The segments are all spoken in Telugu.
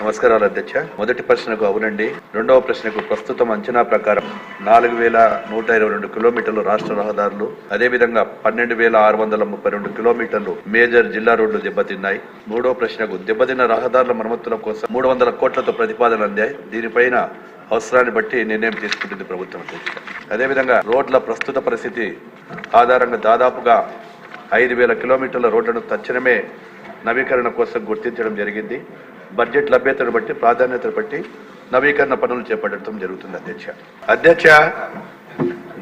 నమస్కారాలు అధ్యక్ష. మొదటి ప్రశ్నకు అవునండి. రెండవ ప్రశ్నకు ప్రస్తుతం అంచనా ప్రకారం నాలుగు వేల నూట ఇరవై రెండు కిలోమీటర్లు రాష్ట్ర రహదారులు అదేవిధంగా పన్నెండు వేల ఆరు వందల ముప్పై రెండు కిలోమీటర్లు మేజర్ జిల్లా రోడ్లు దెబ్బతిన్నాయి. మూడో ప్రశ్నకు దెబ్బతిన్న రహదారుల మరమ్మతుల కోసం మూడు వందల కోట్లతో ప్రతిపాదన అందాయి. దీనిపైన అవసరాన్ని బట్టి నిర్ణయం తీసుకుంటుంది ప్రభుత్వం అదేవిధంగా రోడ్ల ప్రస్తుత పరిస్థితి ఆధారంగా దాదాపుగా ఐదు వేల కిలోమీటర్ల రోడ్లను తక్షణమే నవీకరణ కోసం గుర్తించడం జరిగింది. బడ్జెట్ లభ్యతను బట్టి ప్రాధాన్యతను బట్టి నవీకరణ పనులు చేపట్టడం జరుగుతుంది అధ్యక్ష. అధ్యక్ష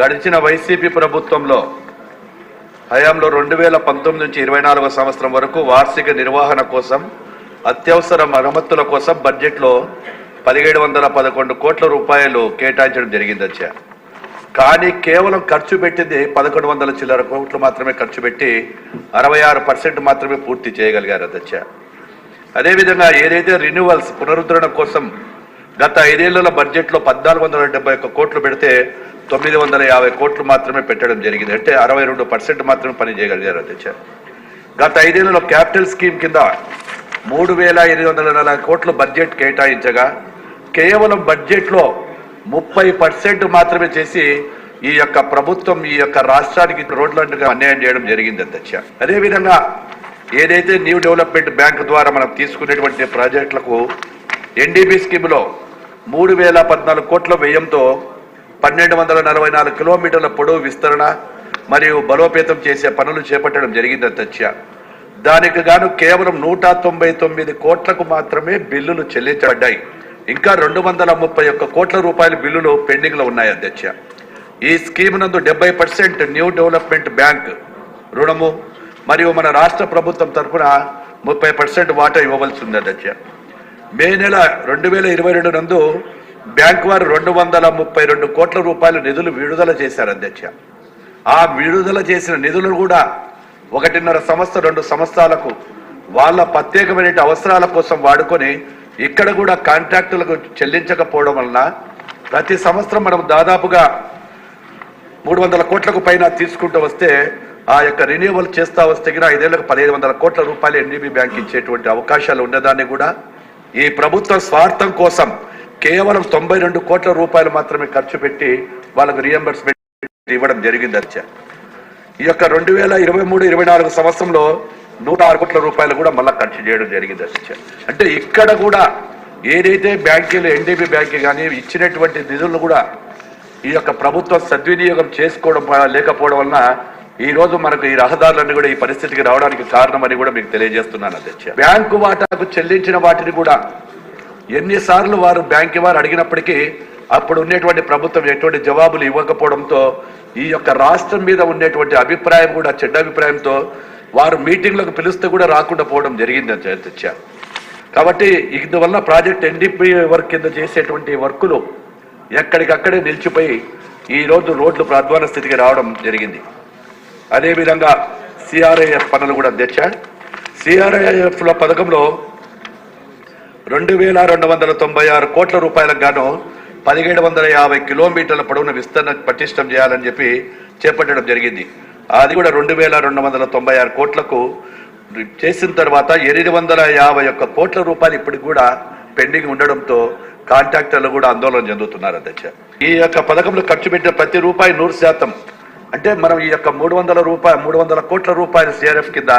గడిచిన వైసీపీ ప్రభుత్వంలో హయాంలో రెండు వేల పంతొమ్మిది నుంచి ఇరవై నాలుగో సంవత్సరం వరకు వార్షిక నిర్వహణ కోసం అత్యవసర మరమ్మతుల కోసం బడ్జెట్లో పదిహేడు వందల పదకొండు కోట్ల రూపాయలు కేటాయించడం జరిగింది అధ్యక్ష. కానీ కేవలం ఖర్చు పెట్టింది పదకొండు వందల చిల్లర కోట్లు మాత్రమే ఖర్చు పెట్టి అరవై ఆరు పర్సెంట్ మాత్రమే పూర్తి చేయగలిగారు అధ్యక్ష. అదేవిధంగా ఏదైతే రెన్యువల్స్ పునరుద్ధరణ కోసం గత ఐదేళ్ళ బడ్జెట్లో పద్నాలుగు వందల డెబ్బై ఒక్క కోట్లు పెడితే తొమ్మిది వందల యాభై కోట్లు మాత్రమే పెట్టడం జరిగింది. అంటే అరవై రెండు పర్సెంట్ మాత్రమే పని చేయగలిగారు అధ్యక్ష. గత ఐదేళ్ళలో క్యాపిటల్ స్కీమ్ కింద మూడు వేల ఎనిమిది వందల నలభై కోట్లు బడ్జెట్ కేటాయించగా కేవలం బడ్జెట్లో ముప్పై పర్సెంట్ మాత్రమే చేసి ఈ యొక్క ప్రభుత్వం ఈ యొక్క రాష్ట్రానికి రోడ్లంటుగా అన్యాయం చేయడం జరిగింది అధ్యక్ష. అదేవిధంగా ఏదైతే న్యూ డెవలప్మెంట్ బ్యాంక్ ద్వారా మనం తీసుకునేటువంటి ప్రాజెక్టులకు ఎన్డీబీ స్కీమ్లో మూడు వేల పద్నాలుగు కోట్ల వ్యయంతో పన్నెండు వందల నలభై నాలుగు కిలోమీటర్ల పొడవు విస్తరణ మరియు బలోపేతం చేసే పనులు చేపట్టడం జరిగింది అధ్యక్ష. దానికి గాను కేవలం నూట తొంభై తొమ్మిది కోట్లకు మాత్రమే బిల్లులు చెల్లించబడ్డాయి. ఇంకా రెండు వందల ముప్పై ఒక్క కోట్ల రూపాయల బిల్లులు పెండింగ్లో ఉన్నాయి అధ్యక్ష. ఈ స్కీమ్ నందు డెబ్బై పర్సెంట్ న్యూ డెవలప్మెంట్ బ్యాంక్ రుణము మరియు మన రాష్ట్ర ప్రభుత్వం తరఫున ముప్పై పర్సెంట్ వాటా ఇవ్వవలసి ఉంది అధ్యక్ష మే నెల రెండు వేల ఇరవై రెండు నందు బ్యాంక్ వారు రెండు వందల ముప్పై రెండు కోట్ల రూపాయల నిధులు విడుదల చేశారు అధ్యక్ష ఆ విడుదల చేసిన నిధులను కూడా ఒకటిన్నర సంవత్సరం రెండు సంవత్సరాలకు వాళ్ళ ప్రత్యేకమైన అవసరాల కోసం వాడుకొని ఇక్కడ కూడా కాంట్రాక్టులకు చెల్లించకపోవడం వలన ప్రతి సంవత్సరం మనం దాదాపుగా మూడు వందల కోట్లకు పైన తీసుకుంటూ వస్తే ఆ యొక్క రెన్యూవల్ చేస్తా వస్తే కూడా ఐదేళ్ళకు పదిహేను వందల కోట్ల రూపాయలు ఎన్డీబీ బ్యాంక్ ఇచ్చేటువంటి అవకాశాలు ఉన్నదాన్ని కూడా ఈ ప్రభుత్వ స్వార్థం కోసం కేవలం తొంభై రెండు కోట్ల రూపాయలు మాత్రమే ఖర్చు పెట్టి వాళ్ళకు రియంబర్స్మెంట్ ఇవ్వడం జరిగింది అధ్యక్ష ఈ యొక్క రెండు వేల ఇరవై మూడు ఇరవై నాలుగు సంవత్సరంలో నూట ఆరు కోట్ల రూపాయలు కూడా మళ్ళీ ఖర్చు చేయడం జరిగింది అచ్చ. అంటే ఇక్కడ కూడా ఏదైతే బ్యాంకులు ఎన్డీబీ బ్యాంక్ కానీ ఇచ్చినటువంటి నిధులను కూడా ఈ యొక్క ప్రభుత్వం సద్వినియోగం చేసుకోవడం లేకపోవడం వలన ఈ రోజు మనకు ఈ రహదారులన్నీ కూడా ఈ పరిస్థితికి రావడానికి కారణమని కూడా మీకు తెలియజేస్తున్నాను అధ్యక్ష. బ్యాంకు వాటాకు చెల్లించిన వాటిని కూడా ఎన్నిసార్లు వారు బ్యాంక్ వారు అడిగినప్పటికీ అప్పుడు ఉండేటువంటి ప్రభుత్వం ఎటువంటి జవాబులు ఇవ్వకపోవడంతో ఈ యొక్క రాష్ట్రం మీద ఉండేటువంటి అభిప్రాయం కూడా చెడ్డ అభిప్రాయంతో వారు మీటింగ్లకు పిలిస్తే కూడా రాకుండా పోవడం జరిగింది అధ్యక్ష. కాబట్టి ఇందువల్ల ప్రాజెక్ట్ ఎన్డీపీ వర్క్ కింద చేసేటువంటి వర్కులు ఎక్కడికక్కడే నిలిచిపోయి ఈ రోజు రోడ్లు ప్రధ్వాన స్థితికి రావడం జరిగింది. అదేవిధంగా సిఆర్ఐఎఫ్ పనులు కూడా అధ్యక్ష సిఆర్ఐఎఫ్ల పథకంలో రెండు వేల రెండు వందల తొంభై ఆరు కోట్ల రూపాయలకు గాను పదిహేడు వందల యాభై కిలోమీటర్ల పొడవున విస్తరణ పటిష్టం చేయాలని చెప్పి చేపట్టడం జరిగింది. అది కూడా రెండు వేల రెండు వందల తొంభై ఆరు కోట్లకు చేసిన తర్వాత ఎనిమిది వందల యాభై ఒక్క కోట్ల రూపాయలు ఇప్పటికి కూడా పెండింగ్ ఉండడంతో కాంట్రాక్టర్లు కూడా ఆందోళన చెందుతున్నారు అధ్యక్ష. ఈ యొక్క పథకంలో ఖర్చు పెట్టిన ప్రతి రూపాయి నూరు శాతం అంటే మనం ఈ యొక్క మూడు వందల రూపాయ మూడు వందల కోట్ల రూపాయలు సిఆర్ఎఫ్ కింద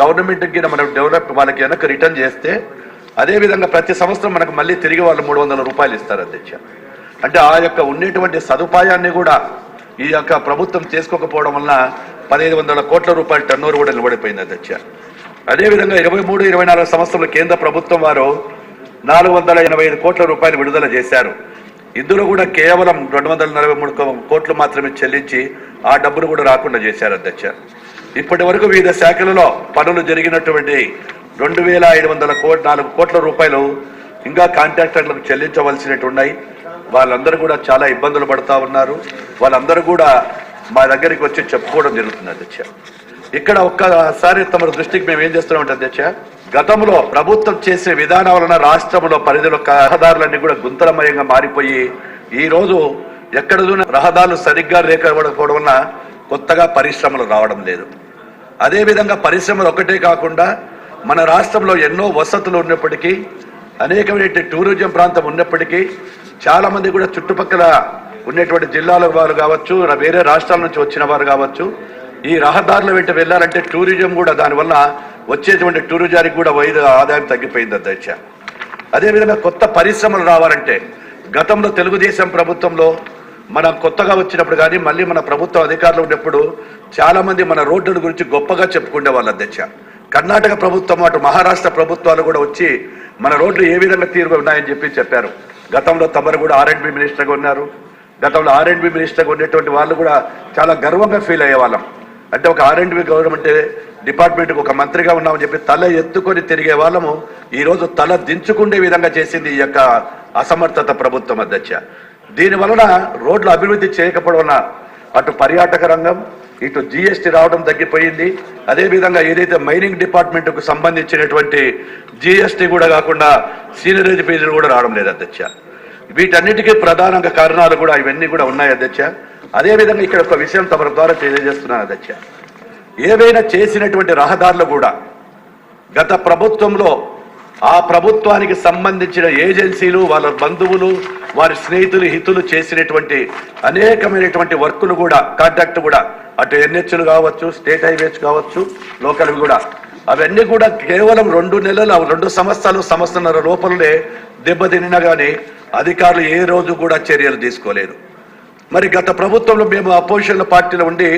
గవర్నమెంట్ కింద మనం డెవలప్ వాళ్ళకి వెనక రిటర్న్ చేస్తే అదే విధంగా ప్రతి సంవత్సరం మనకు మళ్ళీ తిరిగి వాళ్ళు మూడు వందల రూపాయలు ఇస్తారు అధ్యక్ష. అంటే ఆ యొక్క ఉండేటువంటి సదుపాయాన్ని కూడా ఈ యొక్క ప్రభుత్వం చేసుకోకపోవడం వల్ల పదిహేను వందల కోట్ల రూపాయల టర్నోవర్ కూడా నిలబడిపోయింది అధ్యక్ష. అదేవిధంగా ఇరవై మూడు ఇరవై నాలుగు సంవత్సరంలో కేంద్ర ప్రభుత్వం వారు నాలుగు వందల ఎనభై ఐదు కోట్ల రూపాయలు విడుదల చేశారు. ఇందులో కూడా కేవలం రెండు వందల నలభై మూడు కోట్లు మాత్రమే చెల్లించి ఆ డబ్బును కూడా రాకుండా చేశారు అధ్యక్ష. ఇప్పటి వరకు వివిధ శాఖలలో పనులు జరిగినటువంటి రెండు వేల ఐదు వందల కోట్ నాలుగు కోట్ల రూపాయలు ఇంకా కాంట్రాక్టర్లకు చెల్లించవలసినట్టు ఉన్నాయి. వాళ్ళందరూ కూడా చాలా ఇబ్బందులు పడుతూ ఉన్నారు. వాళ్ళందరూ కూడా మా దగ్గరికి వచ్చి చెప్పుకోవడం జరుగుతుంది అధ్యక్ష. ఇక్కడ ఒక్కసారి తమ దృష్టికి మేము ఏం చేస్తున్నామంటే అధ్యక్ష గతంలో ప్రభుత్వం చేసే విధానం వలన రాష్ట్రంలో పరిధిలో రహదారులన్నీ కూడా గుంతలమయంగా మారిపోయి ఈరోజు ఎక్కడ రహదారులు సరిగ్గా లేకపోవడం వలన కొత్తగా పరిశ్రమలు రావడం లేదు. అదేవిధంగా పరిశ్రమలు ఒకటే కాకుండా మన రాష్ట్రంలో ఎన్నో వసతులు ఉన్నప్పటికీ అనేకమైన టూరిజం ప్రాంతం ఉన్నప్పటికీ చాలామంది కూడా చుట్టుపక్కల ఉన్నటువంటి జిల్లాల వారు కావచ్చు వేరే రాష్ట్రాల నుంచి వచ్చిన వారు కావచ్చు ఈ రహదారుల వెంట వెళ్ళాలంటే టూరిజం కూడా దానివల్ల వచ్చేటువంటి టూరిజానికి కూడా వైద్య ఆదాయం తగ్గిపోయింది అధ్యక్ష. అదేవిధంగా కొత్త పరిశ్రమలు రావాలంటే గతంలో తెలుగుదేశం ప్రభుత్వంలో మనం కొత్తగా వచ్చినప్పుడు కానీ మళ్ళీ మన ప్రభుత్వం అధికారులు ఉన్నప్పుడు చాలామంది మన రోడ్డుల గురించి గొప్పగా చెప్పుకునే వాళ్ళు అధ్యక్ష. కర్ణాటక ప్రభుత్వం అటు మహారాష్ట్ర ప్రభుత్వాలు కూడా వచ్చి మన రోడ్లు ఏ విధంగా తీరుగా ఉన్నాయని చెప్పి చెప్పారు. గతంలో తమరు కూడా ఆర్ఎండ్బి మినిస్టర్గా ఉన్నారు. గతంలో ఆర్ఎండ్బి మినిస్టర్గా ఉండేటువంటి వాళ్ళు కూడా చాలా గర్వంగా ఫీల్ అయ్యే వాళ్ళం అంటే ఒక ఆర్ఎండ్బి గవర్నమెంట్ డిపార్ట్మెంట్కి ఒక మంత్రిగా ఉన్నామని చెప్పి తల ఎత్తుకొని తిరిగే వాళ్ళము ఈరోజు తల దించుకునే విధంగా చేసింది ఈ యొక్క అసమర్థత ప్రభుత్వం అధ్యక్ష. దీని వలన రోడ్లు అభివృద్ధి చేయకపోవడం వలన అటు పర్యాటక రంగం ఇటు జిఎస్టీ రావడం తగ్గిపోయింది. అదేవిధంగా ఏదైతే మైనింగ్ డిపార్ట్మెంట్కు సంబంధించినటువంటి జిఎస్టీ కూడా కాకుండా సీనియరేజ్ ఫీజులు కూడా రావడం లేదు అధ్యక్ష. వీటన్నిటికీ ప్రధానంగా కారణాలు కూడా ఇవన్నీ కూడా ఉన్నాయి అధ్యక్ష. అదేవిధంగా ఇక్కడ ఒక విషయం తమ ద్వారా తెలియజేస్తున్నాను అధ్యక్ష. ఏవైనా చేసినటువంటి రహదారులు కూడా గత ప్రభుత్వంలో ఆ ప్రభుత్వానికి సంబంధించిన ఏజెన్సీలు వాళ్ళ బంధువులు వారి స్నేహితులు హితులు చేసినటువంటి అనేకమైనటువంటి వర్కులు కూడా కాంట్రాక్ట్ కూడా అటు ఎన్హెచ్లు కావచ్చు స్టేట్ హైవేస్ కావచ్చు లోకల్వి కూడా అవన్నీ కూడా కేవలం రెండు నెలలు రెండు సంవత్సరాలు సంవత్సరాల లోపలనే దెబ్బతినినా కానీ అధికారులు ఏ రోజు కూడా చర్యలు తీసుకోలేదు మరి గత ప్రభుత్వంలో మేము అపోజిషన్ పార్టీలో ఉండి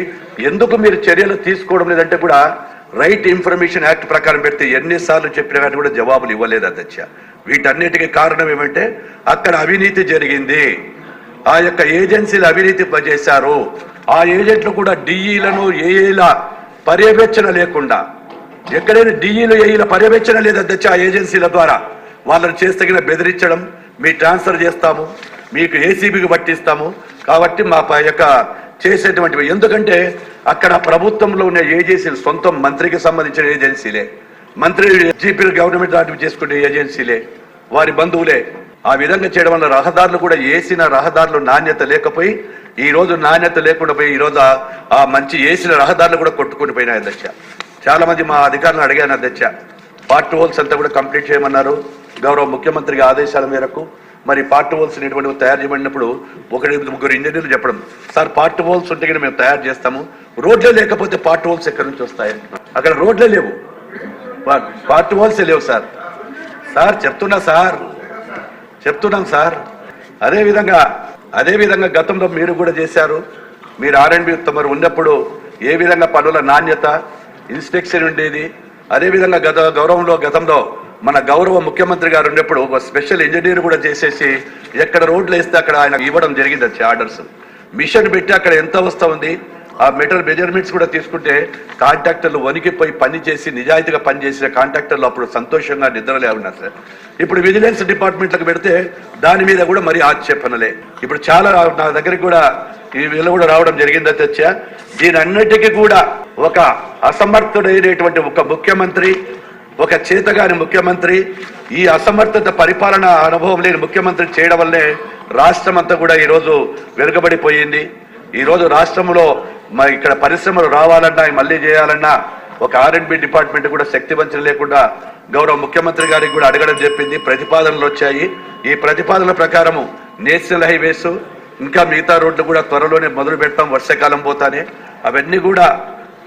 ఎందుకు మీరు చర్యలు తీసుకోవడం లేదంటే కూడా రైట్ ఇన్ఫర్మేషన్ యాక్ట్ ప్రకారం పెడితే ఎన్నిసార్లు చెప్పినా కానీ కూడా జవాబులు ఇవ్వలేదు అధ్యక్ష. వీటన్నిటికీ కారణం ఏమంటే అక్కడ అవినీతి జరిగింది. ఆ యొక్క ఏజెన్సీలు అవినీతి చేశారు. ఆ ఏజెంట్లు కూడా డిఈలను ఏఈల పర్యవేక్షణ లేకుండా. ఎక్కడైనా డిఈలు ఏఈల పర్యవేక్షణ లేదు అధ్యక్ష ఆ ఏజెన్సీల ద్వారా. వాళ్ళని చేస్తగిన బెదిరించడం మీ ట్రాన్స్ఫర్ చేస్తాము. మీకు ఏసీబీకి పట్టిస్తాము. కాబట్టి మా ప- యొక్క చేసేటువంటి ఎందుకంటే అక్కడ ప్రభుత్వంలో ఉన్న ఏజెన్సీలు సొంతం మంత్రికి సంబంధించిన ఏజెన్సీలే. మంత్రి జీపీ గవర్నమెంట్ దాటి చేసుకునే ఏజెన్సీలే. వారి బంధువులే. ఆ విధంగా చేయడం వల్ల రహదారులు కూడా వేసిన రహదారులు నాణ్యత లేకపోయి ఈ రోజు నాణ్యత లేకుండా పోయి ఈ రోజు ఆ- ఆ మంచి వేసిన రహదారులు కూడా కొట్టుకుని పోయినాయి అధ్యక్ష. చాలా మంది మా అధికారులను అడిగాను అధ్యక్ష. పార్ట్ హోల్స్ అంతా కూడా కంప్లీట్ చేయమన్నారు. గౌరవ ముఖ్యమంత్రి ఆదేశాల మేరకు మరి పార్ట్ హోల్స్ అనేటువంటివి తయారు చేయబడినప్పుడు ఒకటి ముగ్గురు ఇంజనీర్లు చెప్పడం సార్ పార్ట్ హోల్స్ ఉంటే కానీ మేము తయారు చేస్తాము. రోడ్లే లేకపోతే పార్ట్ హోల్స్ ఎక్కడి నుంచి వస్తాయి? అక్కడ రోడ్లే లేవు. పార్ట్ హోల్స్ లేవు సార్. సార్ చెప్తున్నా సార్. చెప్తున్నాం సార్. అదేవిధంగా అదేవిధంగా అదే విధంగా గతంలో మీరు కూడా చేశారు. మీరు ఆర్ఎండ్బి తమరు ఉన్నప్పుడు ఏ విధంగా పనుల నాణ్యత ఇన్స్పెక్షన్ ఉండేది? అదేవిధంగా గత గౌరవంలో గతంలో మన గౌరవ ముఖ్యమంత్రి గారు ఉన్నప్పుడు ఒక స్పెషల్ ఇంజనీర్ కూడా చేసేసి ఎక్కడ రోడ్లు వేస్తే అక్కడ ఆయన ఇవ్వడం జరిగింది వచ్చి ఆర్డర్స్. మిషన్ పెట్టి అక్కడ ఎంత వస్తూ ఉంది ఆ మెటర్ మెజర్మెంట్స్ కూడా తీసుకుంటే కాంట్రాక్టర్లు వణికిపోయి పని చేసి నిజాయితీగా పనిచేసిన కాంట్రాక్టర్లు అప్పుడు సంతోషంగా నిద్రలే ఉన్నారు సార్. ఇప్పుడు విజిలెన్స్ డిపార్ట్మెంట్లకు పెడితే దాని మీద కూడా మరీ ఆక్షేపణలే. ఇప్పుడు చాలా నా దగ్గరికి కూడా ఈ వీళ్ళు కూడా రావడం జరిగింది అధ్యక్ష దీనన్నిటికీ కూడా ఒక అసమర్థుడైనటువంటి ఒక ముఖ్యమంత్రి ఒక చేతగాని ముఖ్యమంత్రి ఈ అసమర్థత పరిపాలన అనుభవం లేని ముఖ్యమంత్రి చేయడం వల్లే రాష్ట్రం అంతా కూడా ఈరోజు వెనుకబడిపోయింది. ఈరోజు రాష్ట్రంలో మరి ఇక్కడ పరిశ్రమలు రావాలన్నా మళ్ళీ చేయాలన్నా ఒక ఆర్ఎండ్బి డిపార్ట్మెంట్ కూడా శక్తి వంచన లేకుండా గౌరవ ముఖ్యమంత్రి గారికి కూడా అడగడం చెప్పింది ప్రతిపాదనలు వచ్చాయి. ఈ ప్రతిపాదనల ప్రకారము నేషనల్ హైవేస్ ఇంకా మిగతా రోడ్లు కూడా త్వరలోనే మొదలు పెడతాం వర్షాకాలం పోతానే. అవన్నీ కూడా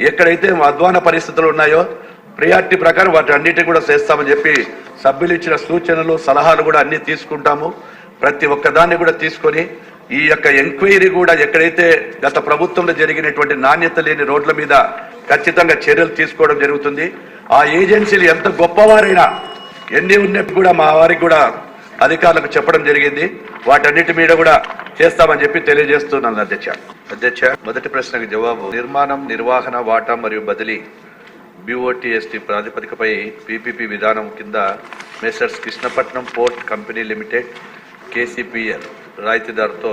ఎక్కడైతే అధ్వాన పరిస్థితులు ఉన్నాయో ప్రియారిటీ ప్రకారం వాటి అన్నిటి కూడా చేస్తామని చెప్పి సభ్యులు ఇచ్చిన సూచనలు సలహాలు కూడా అన్ని తీసుకుంటాము. ప్రతి ఒక్కదాన్ని కూడా తీసుకొని ఈ యొక్క ఎంక్వైరీ కూడా ఎక్కడైతే గత ప్రభుత్వంలో జరిగినటువంటి నాణ్యత లేని రోడ్ల మీద ఖచ్చితంగా చర్యలు తీసుకోవడం జరుగుతుంది. ఆ ఏజెన్సీలు ఎంత గొప్పవారైనా ఎన్ని ఉన్నట్టు కూడా మా వారికి కూడా అధికారులకు చెప్పడం జరిగింది. వాటన్నిటి మీద కూడా చేస్తామని చెప్పి తెలియజేస్తున్నాను అధ్యక్ష. అధ్యక్ష మొదటి ప్రశ్నకు జవాబు. నిర్మాణం నిర్వహణ వాటా మరియు బదిలీ. బీఓటీఎస్టీ ప్రాతిపదికపై పీపీపీ విధానం కింద messrs Krishnapatnam port company limited KCPL రాయితీదారుతో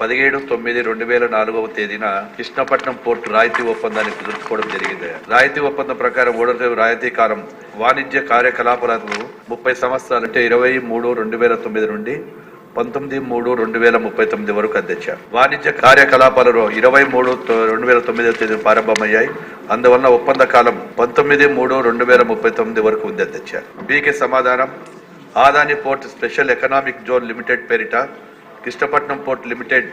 పదిహేడు తొమ్మిది రెండు వేల నాలుగవ తేదీన కృష్ణపట్నం పోర్టు రాయితీ ఒప్పందాన్ని కుదుర్చుకోవడం జరిగింది. రాయితీ ఒప్పందం ప్రకారం ఓడరేవు రాయితీ కాలం వాణిజ్య కార్యకలాపాలకు ముప్పై సంవత్సరాలు అంటే ఇరవై మూడు రెండు వేల తొమ్మిది నుండి పంతొమ్మిది మూడు రెండు వేల ముప్పై తొమ్మిది వరకు అధ్యక్ష వాణిజ్య కార్యకలాపాలలో ఇరవై మూడు తొ- రెండు వేల తొమ్మిదవ తేదీ ప్రారంభమయ్యాయి. అందువలన ఒప్పంద కాలం పంతొమ్మిది మూడు రెండు వేల ముప్పై తొమ్మిది వరకు ఉంది అధ్యక్ష బీకే సమాధానం Adani port special economic zone limited పేరిట కృష్ణపట్నం పోర్ట్ లిమిటెడ్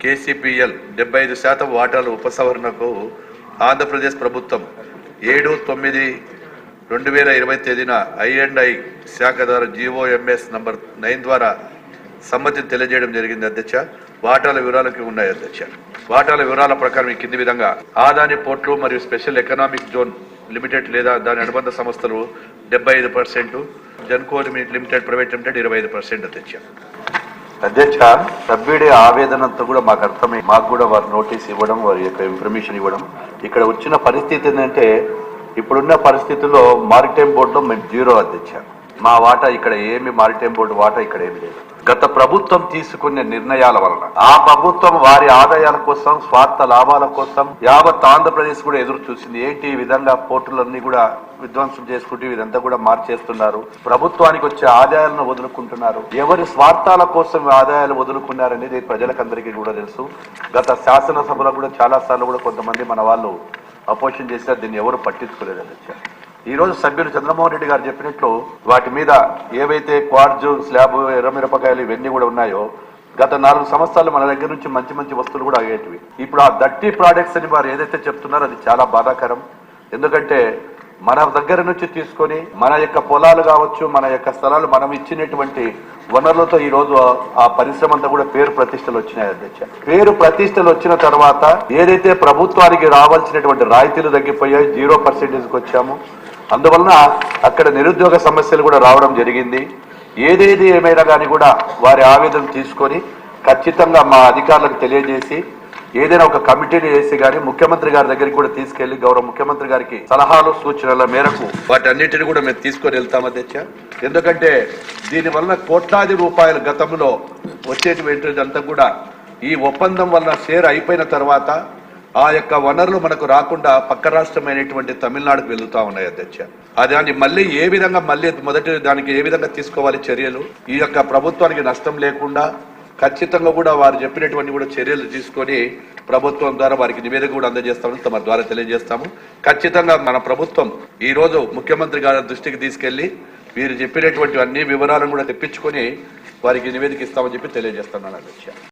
కేసీపీఎల్ డెబ్బై ఐదు శాతం వాటాల ఉపసంహరణకు ఆంధ్రప్రదేశ్ ప్రభుత్వం ఏడు తొమ్మిది రెండు వేల ఇరవై తేదీన ఐ అండ్ ఐ శాఖ ద్వారా జీఓఎంఎస్ నంబర్ నైన్ ద్వారా సమ్మతిని తెలియజేయడం జరిగింది అధ్యక్ష. వాటాల వివరాలకి ఉన్నాయి అధ్యక్ష. వాటాల వివరాల ప్రకారం ఈ కింది విధంగా ఆదాని పోర్ట్లు మరియు స్పెషల్ ఎకనామిక్ జోన్ లిమిటెడ్ లేదా దాని అనుబంధ సంస్థలు డెబ్బై ఐదు percent genco limited private limited ఇరవై ఐదు పర్సెంట్ అధ్యక్ష. అధ్యక్ష సభ్యుడి ఆవేదన అంతా కూడా మాకు అర్థమై మాకు కూడా వారు నోటీస్ ఇవ్వడం వారి యొక్క ఇన్ఫర్మేషన్ ఇవ్వడం. ఇక్కడ వచ్చిన పరిస్థితి ఏంటంటే ఇప్పుడున్న పరిస్థితుల్లో మారిటైమ్ బోర్డులో మేము జీరో అధ్యక్ష. మా వాటా ఇక్కడ ఏమి మారిటైమ్ బోర్డు వాటా ఇక్కడ ఏమి లేదు. గత ప్రభుత్వం తీసుకునే నిర్ణయాల వలన ఆ ప్రభుత్వం వారి ఆదాయాల కోసం స్వార్థ లాభాల కోసం యావత్ ఆంధ్రప్రదేశ్ కూడా ఎదురు చూసింది. ఏంటి ఈ విధంగా పోర్టులన్నీ కూడా విధ్వంసం చేసుకుంటూ ఇదంతా కూడా మార్చేస్తున్నారు. ప్రభుత్వానికి వచ్చే ఆదాయాలను వదులుకుంటున్నారు. ఎవరి స్వార్థాల కోసం ఆదాయాలు వదులుకున్నారనేది ప్రజలకందరికీ కూడా తెలుసు. గత శాసనసభలో కూడా చాలా సార్లు కూడా కొంతమంది మన వాళ్ళు అపోజిషన్ చేశారు. దీన్ని ఎవరు పట్టించుకోలేదు వచ్చారు ఈరోజు సభ్యులు చంద్రమోహన్ రెడ్డి గారు చెప్పినట్లు వాటి మీద ఏవైతే క్వార్జు స్లాబ్ ఎర్రమిరపకాయలు ఇవన్నీ కూడా ఉన్నాయో గత నాలుగు సంవత్సరాలు మన దగ్గర నుంచి మంచి మంచి వస్తువులు కూడా అయ్యేటివి. ఇప్పుడు ఆ దట్టి ప్రోడక్ట్స్ అని వారు ఏదైతే చెప్తున్నారో అది చాలా బాధాకరం. ఎందుకంటే మన దగ్గర నుంచి తీసుకొని మన యొక్క పొలాలు కావచ్చు మన యొక్క స్థలాలు మనం ఇచ్చినటువంటి వనరులతో ఈ రోజు ఆ పరిశ్రమ అంతా కూడా పేరు ప్రతిష్టలు వచ్చినాయి అధ్యక్ష. పేరు ప్రతిష్టలు వచ్చిన తర్వాత ఏదైతే ప్రభుత్వానికి రావాల్సినటువంటి రాయితీలు తగ్గిపోయాయి జీరో పర్సెంటేజ్కి వచ్చాము. అందువలన అక్కడ నిరుద్యోగ సమస్యలు కూడా రావడం జరిగింది. ఏదేది ఏమైనా కానీ కూడా వారి ఆవేదన తీసుకొని ఖచ్చితంగా మా అధికారులకు తెలియజేసి ఏదైనా ఒక కమిటీని వేసి కానీ ముఖ్యమంత్రి గారి దగ్గరికి కూడా తీసుకెళ్ళి గౌరవ ముఖ్యమంత్రి గారికి సలహాలు సూచనల మేరకు వాటన్నిటిని కూడా మేము తీసుకొని వెళ్తాం అధ్యక్ష. ఎందుకంటే దీని వలన కోట్లాది రూపాయల గతంలో వచ్చేటువంటి అంతా కూడా ఈ ఒప్పందం వలన షేర్ అయిపోయిన తర్వాత ఆ యొక్క వనరులు మనకు రాకుండా పక్క రాష్ట్రమైనటువంటి తమిళనాడుకు వెళ్తా ఉన్నాయి అధ్యక్ష. దాన్ని మళ్ళీ ఏ విధంగా మళ్ళీ మొదటి దానికి ఏ విధంగా తీసుకోవాలి చర్యలు? ఈ యొక్క ప్రభుత్వానికి నష్టం లేకుండా ఖచ్చితంగా కూడా వారు చెప్పినటువంటి కూడా చర్యలు తీసుకొని ప్రభుత్వం ద్వారా వారికి నివేదిక కూడా అందజేస్తామని తమ ద్వారా తెలియజేస్తాము. ఖచ్చితంగా మన ప్రభుత్వం ఈ రోజు ముఖ్యమంత్రి గారి దృష్టికి తీసుకెళ్ళి వీరు చెప్పినటువంటి అన్ని వివరాలను కూడా తెప్పించుకొని వారికి నివేదిక ఇస్తామని చెప్పి తెలియజేస్తున్నాను అధ్యక్ష.